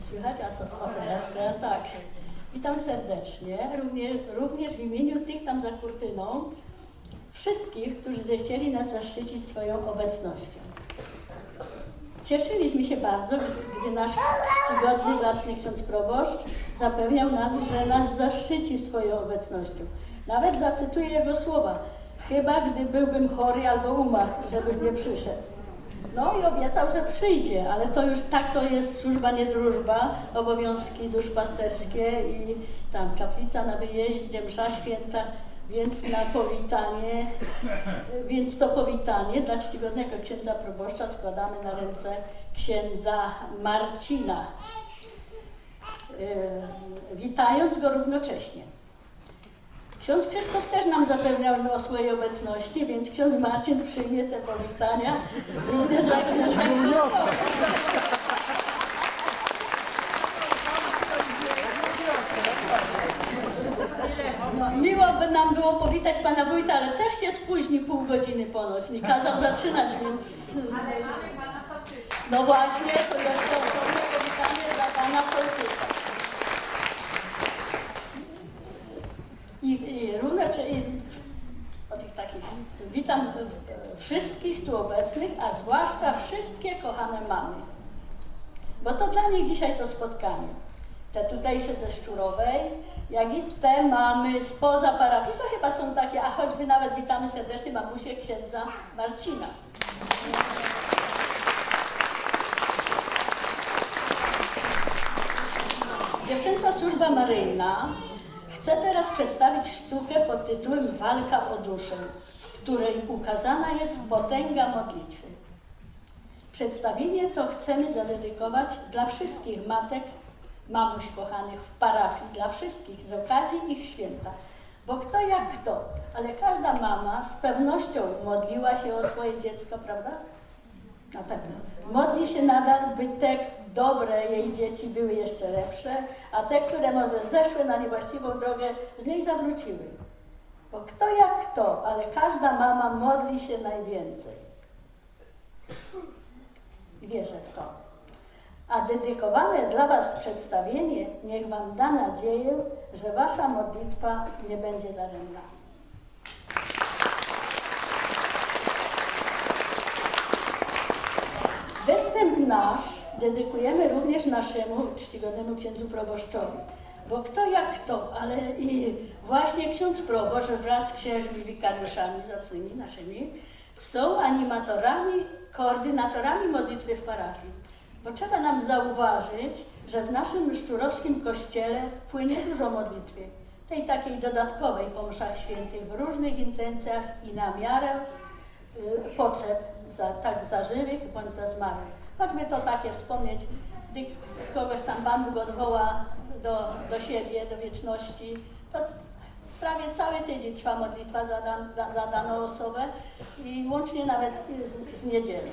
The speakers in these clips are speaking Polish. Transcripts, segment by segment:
Nie słychać? A co? O, teraz, teraz tak. Witam serdecznie, również, również w imieniu tych tam za kurtyną, wszystkich, którzy zechcieli nas zaszczycić swoją obecnością. Cieszyliśmy się bardzo, gdy nasz czcigodny, zacny ksiądz proboszcz zapewniał nas, że nas zaszczyci swoją obecnością. Nawet zacytuję jego słowa. Chyba gdy byłbym chory albo umarł, żebym nie przyszedł. No i obiecał, że przyjdzie, ale to już tak to jest służba, nie drużba, obowiązki duszpasterskie i tam kaplica na wyjeździe, msza święta, więc na powitanie, więc to powitanie dla czcigodnego księdza proboszcza składamy na ręce księdza Marcina, yy, witając go równocześnie. Ksiądz Krzysztof też nam zapewniał o swojej obecności, więc ksiądz Marcin przyjmie te powitania również dla księdza Krzysztofa. No, miło by nam było powitać pana wójta, ale też się spóźni pół godziny ponoć. Nie kazał zaczynać, więc... No właśnie, to jeszcze osobne powitanie dla pana sołtysa. I, i również i, o tych takich, witam wszystkich tu obecnych, a zwłaszcza wszystkie kochane mamy. Bo to dla nich dzisiaj to spotkanie. Te tutejsze ze Szczurowej, jak i te mamy spoza parafii, to chyba są takie, a choćby nawet witamy serdecznie mamusię księdza Marcina. Dziewczęca służba maryjna chce teraz przedstawić sztukę pod tytułem Walka o duszę, w której ukazana jest potęga modlitwy. Przedstawienie to chcemy zadedykować dla wszystkich matek, mamuś kochanych w parafii, dla wszystkich z okazji ich święta. Bo kto jak kto, ale każda mama z pewnością modliła się o swoje dziecko, prawda? Na pewno. Modli się nadal, by te dobre jej dzieci były jeszcze lepsze, a te, które może zeszły na niewłaściwą drogę, z niej zawróciły. Bo kto jak kto, ale każda mama modli się najwięcej. Wierzę w to. A dedykowane dla Was przedstawienie niech Wam da nadzieję, że Wasza modlitwa nie będzie daremna. Występ nasz dedykujemy również naszemu czcigodnemu księdzu proboszczowi. Bo kto jak kto, ale i właśnie ksiądz proboszcz wraz z księżmi wikariuszami zacnymi naszymi są animatorami, koordynatorami modlitwy w parafii. Bo trzeba nam zauważyć, że w naszym szczurowskim kościele płynie dużo modlitwy. Tej takiej dodatkowej po mszach świętych w różnych intencjach i na miarę y, potrzeb za, tak za żywych bądź za zmarłych. Choćby to takie wspomnieć, gdy kogoś tam Pan Bóg odwoła do, do siebie, do wieczności, to prawie cały tydzień trwa modlitwa za, dan, za, za daną osobę i łącznie nawet z, z niedzielą.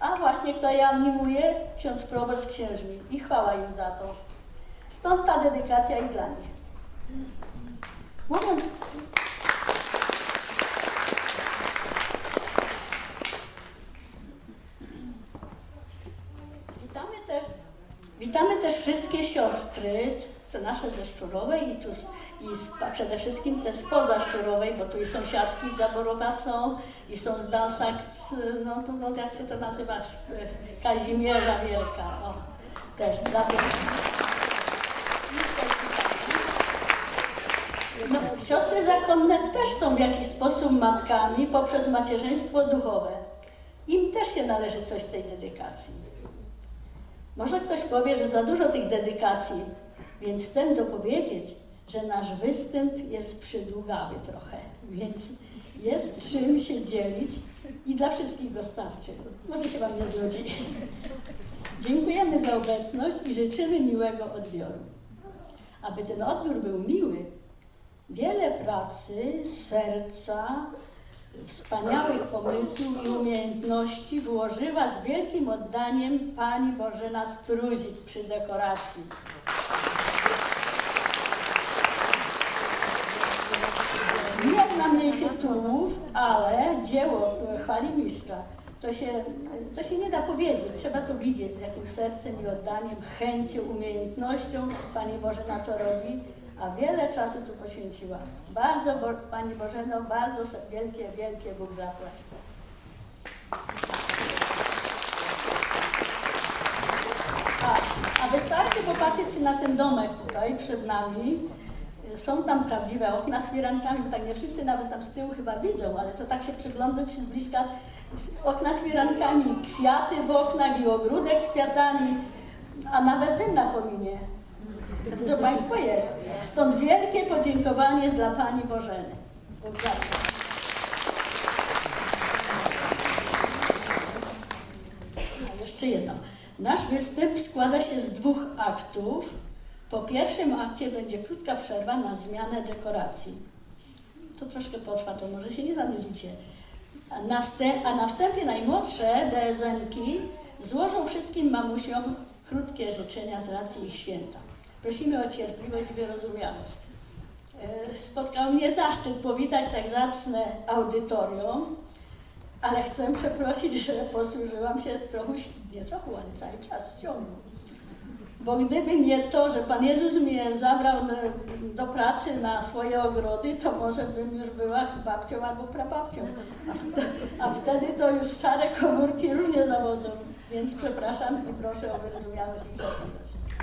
A właśnie kto je animuje? Ksiądz proboszcz z księżmi i chwała im za to. Stąd ta dedykacja i dla nich. Mówiąc, Witamy też, witamy też wszystkie siostry, te nasze ze Szczurowej i, tu, i z, przede wszystkim te spoza Szczurowej, bo tu i sąsiadki z Zaborowa są i są z Dalszak, z- no to no, jak się to nazywa, Kazimierza Wielka, o, też dla no, siostry zakonne też są w jakiś sposób matkami poprzez macierzyństwo duchowe. Im też się należy coś z tej dedykacji. Może ktoś powie, że za dużo tych dedykacji, więc chcę dopowiedzieć, że nasz występ jest przydługawy trochę, więc jest czym się dzielić i dla wszystkich go starczy. Może się Wam nie znudzi. Dziękujemy za obecność i życzymy miłego odbioru. Aby ten odbiór był miły, wiele pracy, serca, wspaniałych pomysłów i umiejętności włożyła z wielkim oddaniem pani Bożena Struzik przy dekoracji. Nie znam jej tytułów, ale dzieło chwali mistrza to się, to się nie da powiedzieć. Trzeba to widzieć, z jakim sercem i oddaniem, chęcią, umiejętnością Pani Bożena to robi, a wiele czasu tu poświęciła. Bardzo, Bo, Pani Bożeno, bardzo wielkie, wielkie Bóg zapłać. A, a wystarczy popatrzeć na ten domek tutaj przed nami. Są tam prawdziwe okna z firankami, bo tak nie wszyscy nawet tam z tyłu chyba widzą, ale to tak się przyglądać z bliska. Okna z firankami, kwiaty w oknach i ogródek z kwiatami, a nawet dym na kominie. To Państwo jest. Stąd wielkie podziękowanie dla Pani Bożeny. A jeszcze jedno. Nasz występ składa się z dwóch aktów. Po pierwszym akcie będzie krótka przerwa na zmianę dekoracji. To troszkę potrwa, to może się nie zanudzicie. A na, a na wstępie najmłodsze DSM-ki złożą wszystkim mamusiom krótkie życzenia z racji ich święta. Prosimy o cierpliwość i wyrozumiałość. E, Spotkał mnie zaszczyt powitać tak zacne audytorium, ale chcę przeprosić, że posłużyłam się trochę, nie trochę, ale cały czas ciągu. Bo gdyby nie to, że Pan Jezus mnie zabrał do, pracy na swoje ogrody, to może bym już była babcią albo prababcią. A, a wtedy to już szare komórki różnie zawodzą. Więc przepraszam i proszę o wyrozumiałość i cierpliwość.